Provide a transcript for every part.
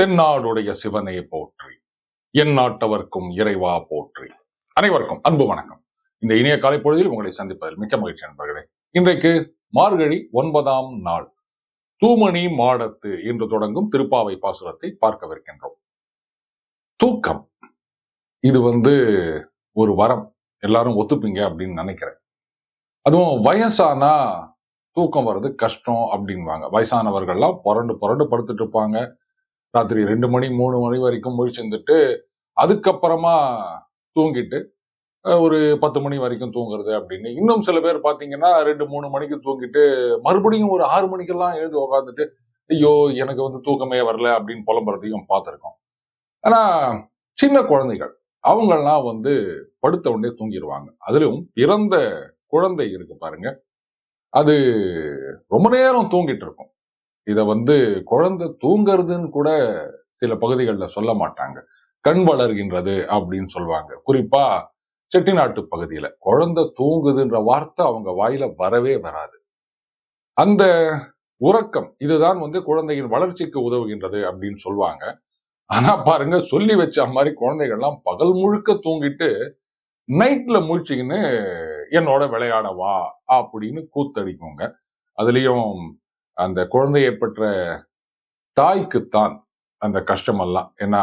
தென்னாடுடைய சிவனே போற்றி என் நாட்டவர்க்கும் இறைவா போற்றி. அனைவருக்கும் அன்பு வணக்கம். இந்த இனிய காலை பொழுதில் உங்களை சந்திப்பதில் மிக்க மகிழ்ச்சி நண்பர்களே. இன்றைக்கு மார்கழி ஒன்பதாம் நாள். தூமணி மாடத்து என்று தொடங்கும் திருப்பாவை பாசுரத்தை பார்க்கவிருக்கின்றோம். தூக்கம். இது வந்து ஒரு வரம். எல்லாரும் ஒத்துப்பீங்க அப்படின்னு நினைக்கிறேன். அதுவும் வயசானா தூக்கம் வர்றது கஷ்டம் அப்படின்வாங்க. வயசானவர்கள்லாம் புரண்டு புரண்டு படுத்துட்டு இருப்பாங்க. ராத்திரி ரெண்டு மணி மூணு மணி வரைக்கும் முழிச்சிருந்துட்டு அதுக்கப்புறமா தூங்கிட்டு ஒரு பத்து மணி வரைக்கும் தூங்குறது அப்படின்னு. இன்னும் சில பேர் பார்த்தீங்கன்னா ரெண்டு மூணு மணிக்கு தூங்கிட்டு மறுபடியும் ஒரு ஆறு மணிக்கெல்லாம் எழுந்து உட்காந்துட்டு ஐயோ எனக்கு வந்து தூக்கமே வரல அப்படின்னு புலம்புறதையும் பார்த்துருக்கோம் ஆனால் சின்ன குழந்தைகள் அவங்கெல்லாம் வந்து படுத்த உடனே தூங்கிடுவாங்க அதுலயும் பிறந்த குழந்தை இருக்கு பாருங்க. அது ரொம்ப நேரம் தூங்கிட்டு இருக்கும். இத வந்து குழந்தை தூங்குறதுன்னு கூட சில பகுதிகளில் சொல்ல மாட்டாங்க. கண் வளர்கின்றது அப்படின்னு சொல்லுவாங்க குறிப்பா செட்டிநாட்டு பகுதியில குழந்தை தூங்குதுன்ற வார்த்தை அவங்க வாயில வரவே வராது. அந்த உறக்கம் இதுதான் வந்து குழந்தையின் வளர்ச்சிக்கு உதவுகின்றது அப்படின்னு சொல்லுவாங்க ஆனா பாருங்க சொல்லி வச்ச மாதிரி குழந்தைகள்லாம் பகல் முழுக்க தூங்கிட்டு நைட்ல முழிச்சுக்கின்னு என்னோட விளையாட வா அப்படின்னு கூத்தடிக்குங்க. அதுலயும் அந்த குழந்தையை பெற்ற தாய்க்குத்தான் அந்த கஷ்டமெல்லாம். ஏன்னா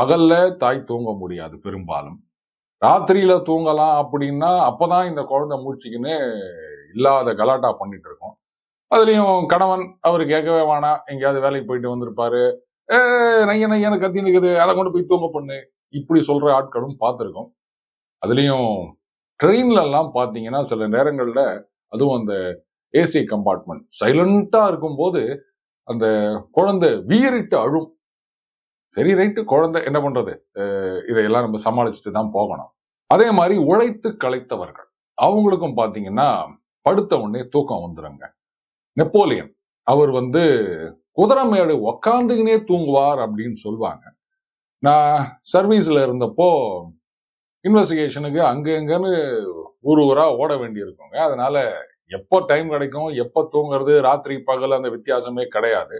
பகல்ல தாய் தூங்க முடியாது பெரும்பாலும். ராத்திரியில தூங்கலாம் அப்படின்னா அப்பதான் இந்த குழந்தை மூச்சுக்குன்னு இல்லாத கலாட்டா பண்ணிட்டு இருக்கோம். அதுலயும் கணவன் அவர் கேட்கவே வேணாம் எங்கேயாவது வேலைக்கு போயிட்டு வந்திருப்பாரு. ஏ நைய நையன கத்தி நிற்குது அதை கொண்டு போய் தூங்க பண்ணு. இப்படி சொல்ற ஆட்களும் பார்த்துருக்கோம். அதுலயும் ட்ரெயின்ல எல்லாம் பார்த்தீங்கன்னா சில நேரங்கள்ல அதுவும் அந்த ஏசி கம்பார்ட்மெண்ட் சைலண்டாக இருக்கும்போது அந்த குழந்தை வீறிட்டு அழும். சரி ரைட்டு. குழந்தை என்ன பண்றது? இதையெல்லாம் நம்ம சமாளிச்சுட்டு தான் போகணும். அதே மாதிரி உழைத்து கலைத்தவர்கள் அவங்களுக்கும் பாத்தீங்கன்னா படுத்த உடனே தூக்கம் வந்துருங்க. நெப்போலியன். அவர் வந்து குதிரை மேடு உக்காந்துக்கினே தூங்குவார் அப்படின்னு சொல்லுவாங்க நான் சர்வீஸ்ல இருந்தப்போ இன்வெஸ்டிகேஷனுக்கு அங்க எங்கன்னு ஊர் ஊரா ஓட வேண்டி இருக்குங்க அதனால எப்போ டைம் கிடைக்கும் எப்போ தூங்குறது ராத்திரி பகல் அந்த வித்தியாசமே கிடையாது.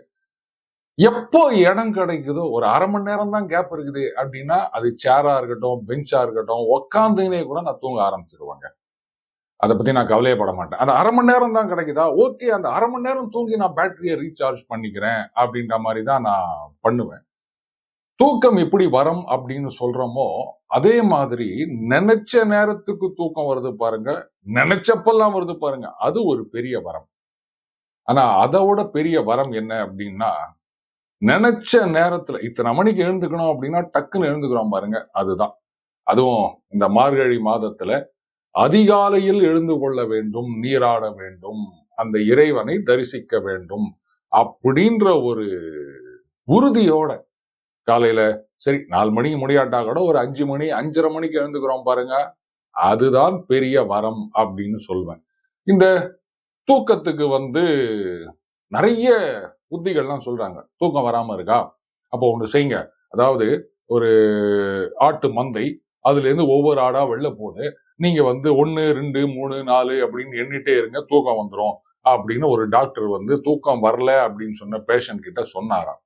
எப்போ இடம் கிடைக்குதோ ஒரு அரை மணி நேரம் தான் கேப் இருக்குது அப்படின்னா அது சேரா இருக்கட்டும் பெஞ்சா இருக்கட்டும் உக்காந்துனே கூட நான் தூங்க ஆரம்பிச்சிருவாங்க. அதை பத்தி நான் கவலையப்பட மாட்டேன். அந்த அரை மணி நேரம் தான் கிடைக்குதா? ஓகே அந்த அரை மணி நேரம் தூங்கி நான் பேட்டரியை ரீசார்ஜ் பண்ணிக்கிறேன் அப்படின்ற மாதிரி தான் நான் பண்ணுவேன். தூக்கம் எப்படி வரம் அப்படின்னு சொல்றோமோ அதே மாதிரி நினைச்ச நேரத்துக்கு தூக்கம் வருது பாருங்க நினைச்சப்பெல்லாம் வருது பாருங்க அது ஒரு பெரிய வரம். ஆனா அதோட பெரிய வரம் என்ன அப்படின்னா நினைச்ச நேரத்துல இத்தனை மணிக்கு எழுந்துக்கணும் அப்படின்னா டக்குன்னு எழுந்துக்கிறோம் பாருங்க அதுதான். அதுவும் இந்த மார்கழி மாதத்துல அதிகாலையில் எழுந்து கொள்ள வேண்டும் நீராட வேண்டும் அந்த இறைவனை தரிசிக்க வேண்டும் அப்படின்ற ஒரு உறுதியோட காலையில சரி நாலு மணிக்கு முடியாட்டா கூட ஒரு அஞ்சு மணி அஞ்சரை மணிக்கு எழுந்துக்கிறோம் பாருங்க. அதுதான் பெரிய வரம் அப்படின்னு சொல்வேன். இந்த தூக்கத்துக்கு வந்து நிறைய புத்திகள்லாம் சொல்றாங்க. தூக்கம் வராம இருக்கா? அப்போ ஒன்று செய்யுங்க அதாவது ஒரு ஆட்டு மந்தை அதுலேருந்து ஒவ்வொரு ஆடா வெளில போகுது நீங்க வந்து ஒன்னு ரெண்டு மூணு நாலு அப்படின்னு எண்ணிட்டே இருங்க தூக்கம் வந்துடும் அப்படின்னு ஒரு டாக்டர் வந்து தூக்கம் வரல அப்படின்னு சொன்ன பேஷண்ட் கிட்ட சொன்னாராம்.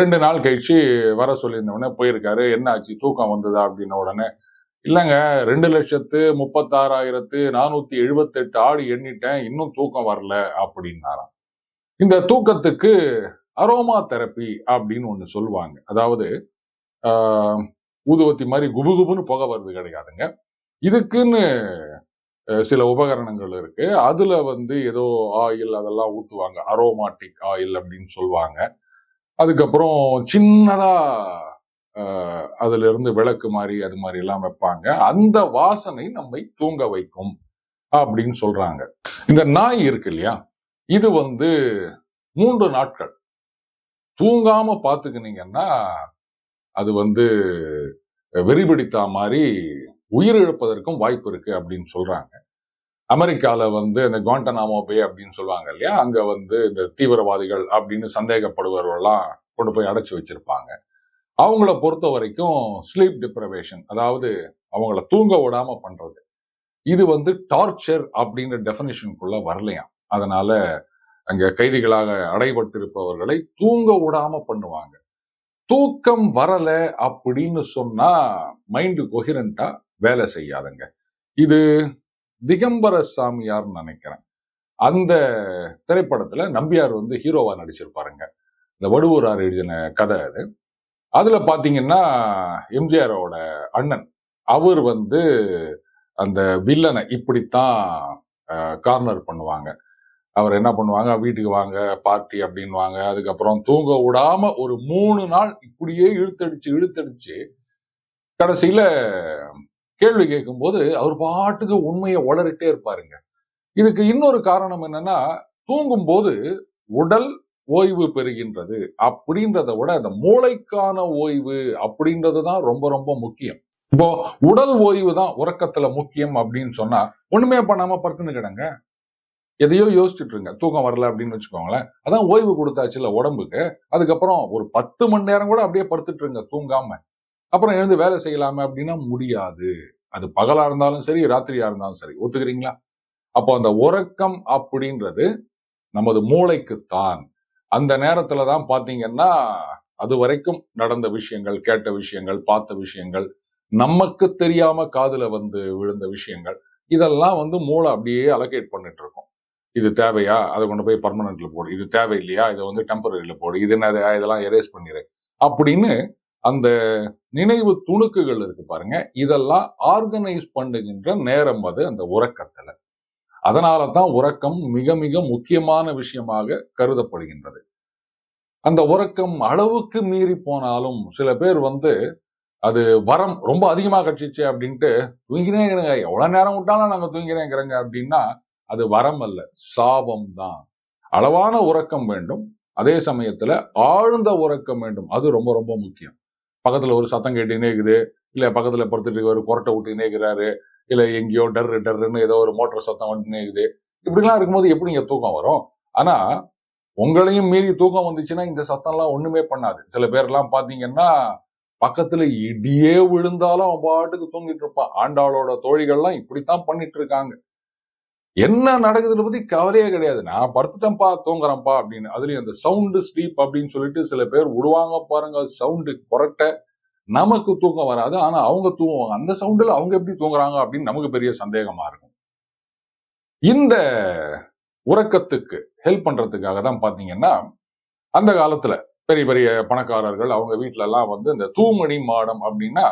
ரெண்டு நாள் கழிச்சு வர சொல்லியிருந்தவொடனே போயிருக்காரு. என்ன ஆச்சு தூக்கம் வந்ததா? அப்படின்ன உடனே இல்லைங்க ரெண்டு லட்சத்து முப்பத்தாறாயிரத்து நானூத்தி எழுபத்தெட்டு ஆடு எண்ணிட்டேன். இன்னும் தூக்கம் வரல அப்படின்னாராம். இந்த தூக்கத்துக்கு அரோமா தெரப்பி அப்படின்னு ஒன்று சொல்லுவாங்க. அதாவது ஊதுவத்தி மாதிரி குபுகுபுன்னு புகை வருது கிடையாதுங்க. இதுக்குன்னு சில உபகரணங்கள் இருக்கு. அதுல வந்து ஏதோ ஆயில் அதெல்லாம் ஊற்றுவாங்க அரோமாட்டிக் ஆயில் அப்படின்னு சொல்லுவாங்க. அதுக்கப்புறம் சின்னதா ஆஹ், அதுல இருந்து விளக்கு மாதிரி அது மாதிரி எல்லாம் வைப்பாங்க. அந்த வாசனை நம்மை தூங்க வைக்கும் அப்படின்னு சொல்றாங்க. இந்த நாய் இருக்கு இல்லையா? இது வந்து மூன்று நாட்கள். தூங்காம பாத்துக்கினீங்கன்னா அது வந்து வெறிபிடித்தா மாதிரி உயிரிழப்பதற்கும் வாய்ப்பு இருக்கு அப்படின்னு சொல்றாங்க. அமெரிக்கால வந்து இந்த குவாண்டனாமோ பே அப்படின்னு சொல்லுவாங்க இல்லையா? அங்க வந்து இந்த தீவிரவாதிகள் அப்படின்னு சந்தேகப்படுபவர்கள்லாம் கொண்டு போய் அடைச்சு வச்சிருப்பாங்க. அவங்கள பொறுத்த வரைக்கும் ஸ்லீப் டிப்ரவேஷன் அதாவது அவங்கள தூங்க விடாம பண்றது. இது வந்து டார்ச்சர் அப்படின்ற டெஃபினேஷனுக்குள்ளே வரலையாம் அதனால அங்க கைதிகளாக அடைபட்டிருப்பவர்களை தூங்க விடாம பண்ணுவாங்க. தூக்கம் வரல அப்படின்னு சொன்னா மைண்டு கொஹிரண்டா வேலை செய்யாதுங்க. இது திகம்பர சாமியார்னு நினைக்கிறேன். அந்த திரைப்படத்துல நம்பியார் வந்து ஹீரோவா நடிச்சிருப்பாருங்க. இந்த வடுவூரார் எழுதின கதை அது. அதுல பாத்தீங்கன்னா எம்ஜிஆரோட அண்ணன் அவர் வந்து அந்த வில்லனை இப்படித்தான் கார்னர் பண்ணுவாங்க. அவர் என்ன பண்ணுவாங்க? வீட்டுக்கு வாங்க பார்ட்டி அப்படின்வாங்க அதுக்கப்புறம் தூங்க விடாம ஒரு மூணு நாள் இப்படியே இழுத்தடிச்சு இழுத்தடிச்சு கடைசியில கேள்வி கேட்கும்போது அவர் பாட்டுக்கு உண்மையை வளரிட்டே இருப்பாருங்க. இதுக்கு இன்னொரு காரணம் என்னன்னா தூங்கும்போது உடல் ஓய்வு பெறுகின்றது அப்படின்றத விட அந்த மூளைக்கான ஓய்வு அப்படின்றது தான் ரொம்ப ரொம்ப முக்கியம். இப்போ உடல் ஓய்வு தான் உறக்கத்துல முக்கியம் அப்படின்னு சொன்னா ஒண்ணுமே பண்ணாம படுத்துன்னு கிடங்க எதையோ யோசிச்சுட்டு இருங்க. தூக்கம் வரல அப்படின்னு வச்சுக்கோங்களேன். அதான் ஓய்வு கொடுத்தாச்சுல உடம்புக்கு. அதுக்கப்புறம் ஒரு பத்து மணி நேரம் கூட அப்படியே படுத்துட்டு இருங்க தூங்காம. அப்புறம் எழுந்து வேலை செய்யலாமே அப்படின்னா முடியாது. அது பகலா இருந்தாலும் சரி ராத்திரியா இருந்தாலும் சரி. ஒத்துக்கிறீங்களா? அப்போ அந்த உறக்கம் அப்படின்றது நமது மூளைக்குத்தான். அந்த நேரத்துல தான் பாத்தீங்கன்னா அது வரைக்கும் நடந்த விஷயங்கள் கேட்ட விஷயங்கள் பார்த்த விஷயங்கள் நமக்கு தெரியாம காதுல வந்து விழுந்த விஷயங்கள் இதெல்லாம் வந்து மூளை அப்படியே அலோகேட் பண்ணிட்டு இருக்கும் இது தேவையா? அதை கொண்டு போய் பர்மனன்ட்ல போடு. இது தேவையில்லையா? இதை வந்து டெம்பரரியில போடு. இது என்ன இதெல்லாம் எரேஸ் பண்ணிடு அப்படின்னு அந்த நினைவு துணுக்குகள் இருக்கு பாருங்க. இதெல்லாம் ஆர்கனைஸ் பண்ணுகின்ற நேரம் அது அந்த உறக்கத்துல. அதனால தான் உறக்கம் மிக மிக முக்கியமான விஷயமாக கருதப்படுகின்றது. அந்த உறக்கம் அளவுக்கு மீறி போனாலும் சில பேர் வந்து அது வரம் ரொம்ப அதிகமாக கட்சிச்சு அப்படின்ட்டு தூங்கினே இருக்கிறங்க எவ்வளவு நேரம் விட்டாலும் நாங்க தூங்கினேங்கிறங்க அப்படின்னா அது வரம் அல்ல சாபம் தான். அளவான உறக்கம் வேண்டும். அதே சமயத்துல ஆழ்ந்த உறக்கம் வேண்டும். அது ரொம்ப ரொம்ப முக்கியம். பக்கத்துல ஒரு சத்தம் கேட்டுனே இருக்குது. இல்ல பக்கத்துல படுத்துட்டு ஒரு குரட்டை விட்டுனே இருக்கிறாரு. இல்ல எங்கேயோ டர் டர்ன்னு ஏதோ ஒரு மோட்டர் சத்தம் வந்துனே இருக்குது. இப்படிலாம் இருக்கும்போது எப்படி இங்கே தூக்கம் வரும்? ஆனா உங்களையும் மீறி தூக்கம் வந்துச்சுன்னா இந்த சத்தம்லாம் ஒண்ணுமே பண்ணாது. சில பேர்லாம் பாத்தீங்கன்னா பக்கத்துல இடியே விழுந்தாலும் அவன் பாட்டுக்கு தூங்கிட்டு இருப்பான். ஆண்டாளோட தோழிகள்லாம் இப்படித்தான் பண்ணிட்டு இருக்காங்க. என்ன நடக்குதுன்னு பத்தி கவலையே கிடையாது. நான் படுத்துட்டேன்ப்பா தூங்குறேன்ப்பா அப்படின்னு. அதுலயும் அந்த சவுண்டு ஸ்லீப் அப்படின்னு சொல்லிட்டு சில பேர் விடுவாங்க பாருங்க சவுண்டு புரட்ட நமக்கு தூக்கம் வராது. ஆனா அவங்க தூங்குவாங்க. அந்த சவுண்டுல அவங்க எப்படி தூங்குறாங்க அப்படின்னு நமக்கு பெரிய சந்தேகமா இருக்கும். இந்த உறக்கத்துக்கு ஹெல்ப் பண்றதுக்காக தான் பாத்தீங்கன்னா அந்த காலத்துல பெரிய பெரிய பணக்காரர்கள் அவங்க வீட்டுல எல்லாம் வந்து இந்த தூமணி மாடம் அப்படின்னா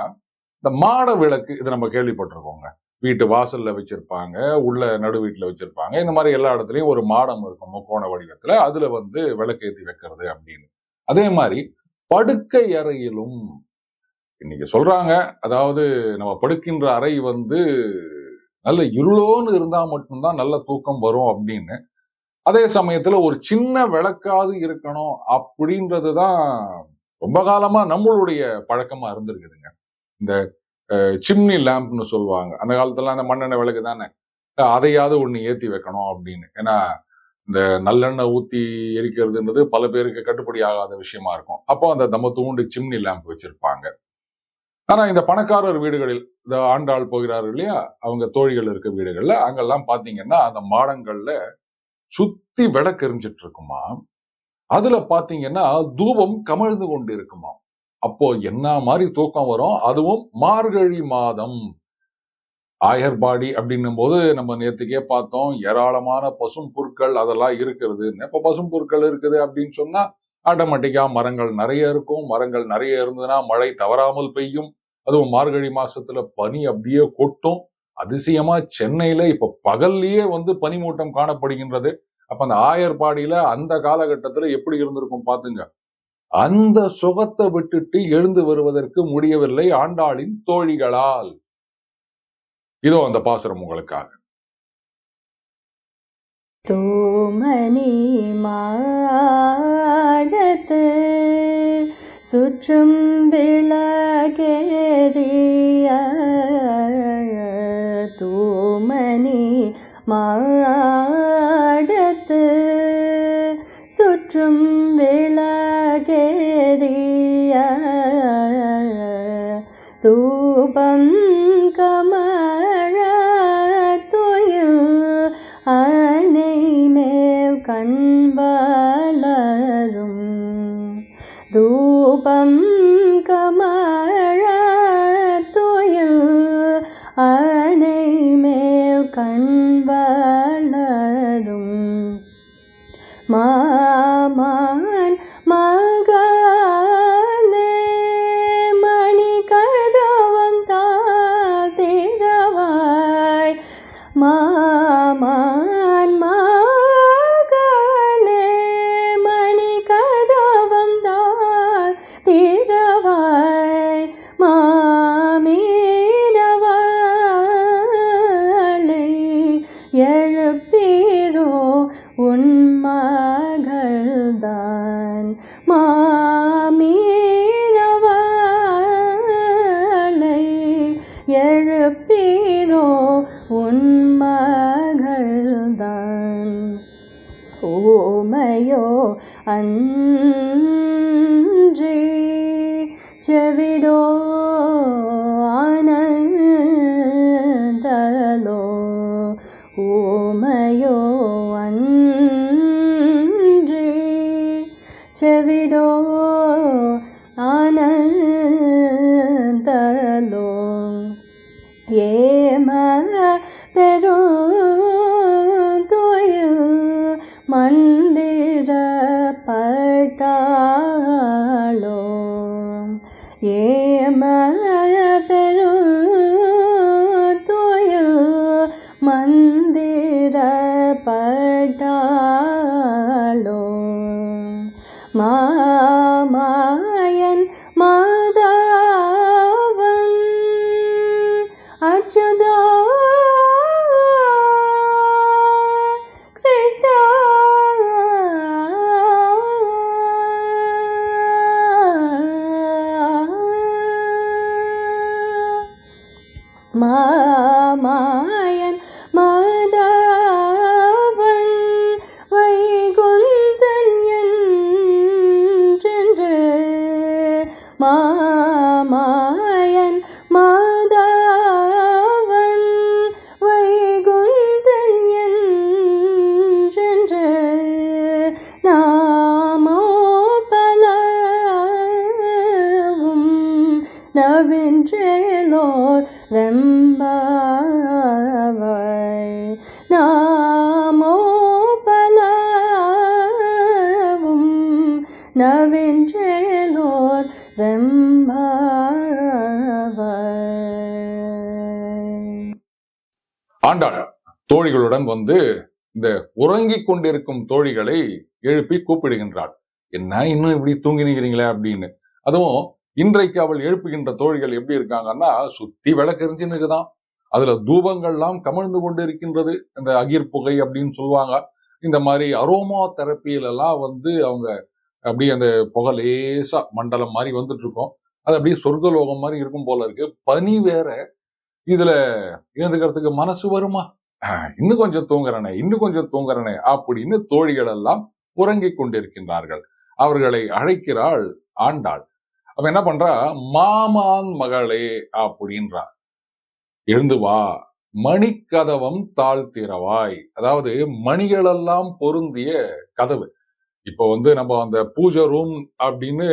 இந்த மாட விளக்கு இதை நம்ம கேள்விப்பட்டிருக்கோங்க. வீட்டு வாசல்ல வச்சிருப்பாங்க உள்ள நடு வீட்டுல வச்சிருப்பாங்க. இந்த மாதிரி எல்லா இடத்துலயும் ஒரு மாடம் இருக்கும் முக்கோண வடிவத்துல அதுல வந்து விளக்கேற்றி வைக்கிறது அப்படின்னு. அதே மாதிரி படுக்கை அறையிலும் இன்னைக்கு சொல்றாங்க அதாவது நம்ம படுக்கின்ற அறை வந்து நல்ல இருளோன்னு இருந்தா மட்டும்தான் நல்ல தூக்கம் வரும் அப்படின்னு. அதே சமயத்துல ஒரு சின்ன விளக்காது இருக்கணும் அப்படின்றது தான் ரொம்ப காலமா நம்மளுடைய பழக்கமா இருந்திருக்குதுங்க. இந்த சிம்னி லேம்ப்னு சொல்லுவாங்க. அந்த காலத்துல அந்த மண்ணெண்ணெய் விளக்கு தானே? அதையாவது ஒண்ணு ஏத்தி வைக்கணும் அப்படின்னு. ஏன்னா இந்த நல்லெண்ணெய் ஊத்தி எரிக்கிறதுன்றது பல பேருக்கு கட்டுப்படி ஆகாத விஷயமா இருக்கும். அப்போ அந்த தம்ம தூண்டு சிம்னி லேம்ப் வச்சிருப்பாங்க. ஆனா இந்த பணக்காரர் வீடுகளில் இந்த ஆண்டாள் போகிறார்கள் இல்லையா? அவங்க தோழிகள் இருக்க வீடுகள்ல அங்கெல்லாம் பார்த்தீங்கன்னா அந்த மாடங்கள்ல சுத்தி விளக்கு எரிஞ்சிட்டு இருக்குமா அதுல பாத்தீங்கன்னா தூபம் கமழ்ந்து கொண்டு இருக்குமா அப்போ என்ன மாதிரி தூக்கம் வரும்? அதுவும் மார்கழி மாதம். ஆயர்பாடி அப்படின்னும் போது நம்ம நேத்துக்கே பார்த்தோம் ஏராளமான பசும் பொருட்கள் அதெல்லாம் இருக்கிறது இப்போ பசும் பொருட்கள் இருக்குது அப்படின்னு சொன்னா ஆட்டோமேட்டிக்கா மரங்கள் நிறைய இருக்கும். மரங்கள் நிறைய இருந்ததுன்னா மழை தவறாமல் பெய்யும். அதுவும் மார்கழி மாசத்துல பனி அப்படியே கொட்டும். அதிசயமா சென்னையில இப்ப பகல்லையே வந்து பனிமூட்டம் காணப்படுகின்றது. அப்ப அந்த ஆயர்பாடியில அந்த காலகட்டத்துல எப்படி இருந்திருக்கும் பாத்துங்க அந்த சுகத்தை விட்டுட்டு எழுந்து வருவதற்கு முடியவில்லை ஆண்டாளின் தோழிகளால். இதோ அந்த பாசுரம் உங்களுக்காக. தோமணி மாடத்து சுற்றும் விளகேறிய தூமணி மாடத்து சுற்றும் விள தூபம் கமழ துயில் அணை மேல் கண் पडो मा நவென்றேலோர் ஆண்டாள் தோழிகளுடன் வந்து இந்த உறங்கிக் கொண்டிருக்கும் தோழிகளை எழுப்பி கூப்பிடுகின்றாள். என்ன இன்னும் இப்படி தூங்கி நிற்கிறீங்களே அப்படின்னு. அதுவும் இன்றைக்கு அவள் எழுப்புகின்ற தோழிகள் எப்படி இருக்காங்கன்னா சுத்தி விளக்கெரிஞ்சுன்னுக்குதான் அதுல தூபங்கள்லாம் கமழ்ந்து கொண்டு இருக்கின்றது இந்த அகிர் புகை அப்படின்னு சொல்லுவாங்க. இந்த மாதிரி அரோமா தெரப்பியிலெல்லாம் வந்து அவங்க அப்படியே அந்த புகை லேசா மண்டலம் மாதிரி வந்துட்டு இருக்கும் அது அப்படியே சொர்க்கலோகம் மாதிரி இருக்கும் போல இருக்கு. பனி வேற. இதுல எழுந்துக்கிறதுக்கு மனசு வருமா? இன்னும் கொஞ்சம் தூங்குறனே இன்னும் கொஞ்சம் தூங்குறனே அப்படின்னு தோழிகள் எல்லாம் உறங்கிக் கொண்டிருக்கின்றார்கள். அவர்களை அழைக்கிறாள் ஆண்டாள். அவ என்ன பண்றா? மாமான் மகளே அப்படின்றா. எழுந்து வா. மணிக்கதவம் தாழ்த்திரவாய் அதாவது மணிகளெல்லாம் பொருந்திய கதவு. இப்போ வந்து நம்ம அந்த பூஜை ரூம் அப்படின்னு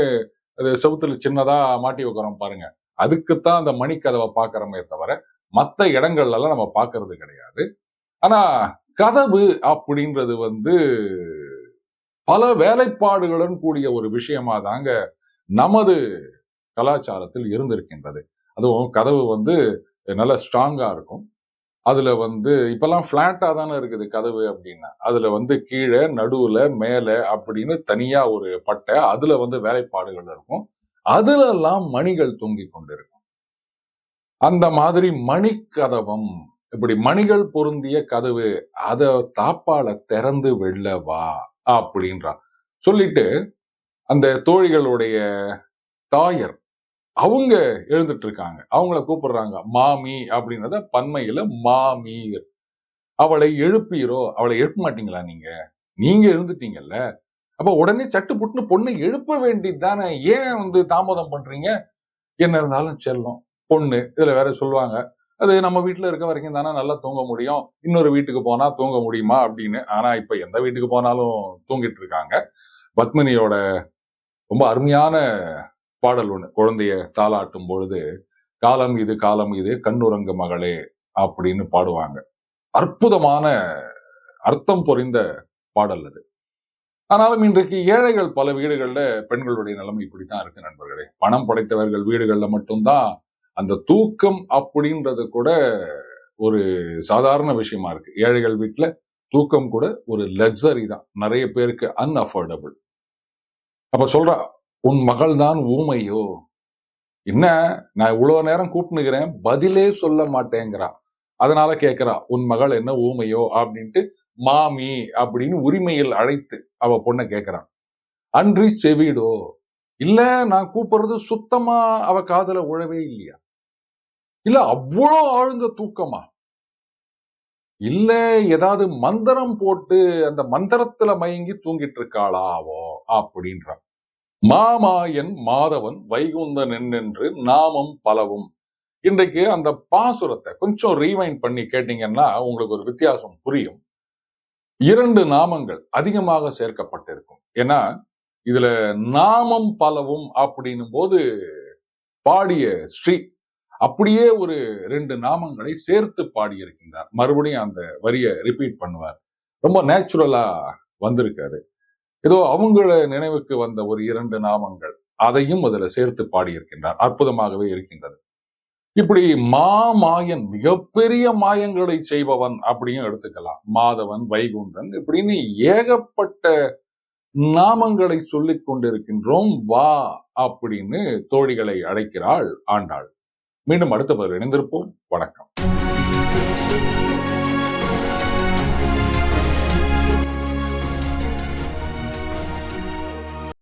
அது செவுத்துல சின்னதா மாட்டி வைக்கிறோம் பாருங்க. அதுக்குத்தான் அந்த மணிக்கதவை பார்க்குறோமே தவிர மற்ற இடங்கள்ல எல்லாம் நம்ம பார்க்கறது கிடையாது. ஆனா கதவு அப்படின்றது வந்து பல வேலைப்பாடுகளுடன் கூடிய ஒரு விஷயமா தாங்க நமது கலாச்சாரத்தில் இருந்திருக்கின்றது. அதுவும் கதவு வந்து நல்ல ஸ்ட்ராங்கா இருக்கும். அதுல வந்து இப்பெல்லாம் ஃப்ளாட்டாக தானே இருக்குது கதவு அப்படின்னா. அதுல வந்து கீழே நடுவுல மேல அப்படின்னு தனியா ஒரு பட்டை அதுல வந்து வேலைப்பாடுகள் இருக்கும். அதுலெல்லாம் மணிகள் தொங்கிக் கொண்டிருக்கும். அந்த மாதிரி மணிக்கதவம் இப்படி மணிகள் பொருந்திய கதவு அத தாப்பால திறந்து வெளில வா சொல்லிட்டு அந்த தோழிகளுடைய தாயர் அவங்க எழுந்துட்டு இருக்காங்க அவங்கள கூப்பிடுறாங்க மாமி அப்படின்றத பன்மையில மாமீர் அவளை எழுப்பீரோ? அவளை எழுப்ப மாட்டீங்களா நீங்க? நீங்க எழுந்துட்டீங்கல்ல? அப்ப உடனே சட்டு புட்டுன்னு பொண்ணு எழுப்ப வேண்டியது தானே? ஏன் வந்து தாமதம் பண்றீங்க? என்ன இருந்தாலும் செல்லும். பொண்ணு இதுல வேற சொல்லுவாங்க அது நம்ம வீட்டுல இருக்க வரைக்கும் தானே நல்லா தூங்க முடியும். இன்னொரு வீட்டுக்கு போனா தூங்க முடியுமா? அப்படின்னு. ஆனா இப்ப எந்த வீட்டுக்கு போனாலும் தூங்கிட்டு இருக்காங்க பத்மினியோட ரொம்ப அருமையான பாடல் ஒண்ணு குழந்தைய தாளாட்டும் பொழுது காலம் இது காலம் இது கண்ணுறங்கு மகளே அப்படின்னு பாடுவாங்க. அற்புதமான அர்த்தம் பொறிந்த பாடல் அது. ஆனாலும் இன்றைக்கு ஏழைகள் பல வீடுகள்ல பெண்களுடைய நிலைமை இப்படித்தான் இருக்கு நண்பர்களே. பணம் படைத்தவர்கள் வீடுகள்ல மட்டும்தான் அந்த தூக்கம் அப்படின்றது கூட ஒரு சாதாரண விஷயமா இருக்கு. ஏழைகள் வீட்டுல தூக்கம் கூட ஒரு லக்ஸரி தான். நிறைய பேருக்கு அன்அஃபோர்டபுள் அப்ப சொல்றா உன் மகள் தான் ஊமையோ? என்ன நான் இவ்வளவு நேரம் கூப்பிட்டுக்கிறேன் பதிலே சொல்ல மாட்டேங்கிறா அதனால கேக்குறா உன் மகள் என்ன ஊமையோ? அப்படின்ட்டு மாமி அப்படின்னு உரிமையில் அழைத்து அவ பொண்ணை கேட்கிறான் அன்றி செவிடோ? இல்ல நான் கூப்பிடுறது சுத்தமா அவ காதுல உழவே இல்லையா? இல்ல அவ்வளோ ஆழ்ந்த தூக்கமா? இல்ல ஏதாவது மந்திரம் போட்டு அந்த மந்திரத்துல மயங்கி தூங்கிட்டு இருக்காளாவோ? அப்படின்றான். மாமாயன் மாதவன் வைகுந்தன் என்று நாமம் பலவும். இன்றைக்கு அந்த பாசுரத்தை கொஞ்சம் ரீவைண்ட் பண்ணி கேட்டீங்கன்னா உங்களுக்கு ஒரு வித்தியாசம் புரியும். இரண்டு நாமங்கள் அதிகமாக சேர்க்கப்பட்டிருக்கும். ஏன்னா இதுல நாமம் பலவும் அப்படின்னும் போது பாடிய ஸ்ரீ அப்படியே ஒரு ரெண்டு நாமங்களை சேர்த்து பாடியிருக்கின்றார். மறுபடியும் அந்த வரியை ரிப்பீட் பண்ணுவார். ரொம்ப நேச்சுரலா வந்திருக்காரு. ஏதோ அவங்கள நினைவுக்கு வந்த ஒரு இரண்டு நாமங்கள் அதையும் அதுல சேர்த்து பாடியிருக்கின்றார். அற்புதமாகவே இருக்கின்றது. இப்படி மா மாயன் மிகப்பெரிய மாயங்களை செய்பவன் அப்படியும் எடுத்துக்கலாம். மாதவன் வைகுண்டன் இப்படின்னு ஏகப்பட்ட நாமங்களை சொல்லிக் கொண்டிருக்கின்றோம். வா அப்படின்னு தோழிகளை அழைக்கிறாள் ஆண்டாள். மீண்டும் அடுத்த பதில் இணைந்திருப்போம். வணக்கம்.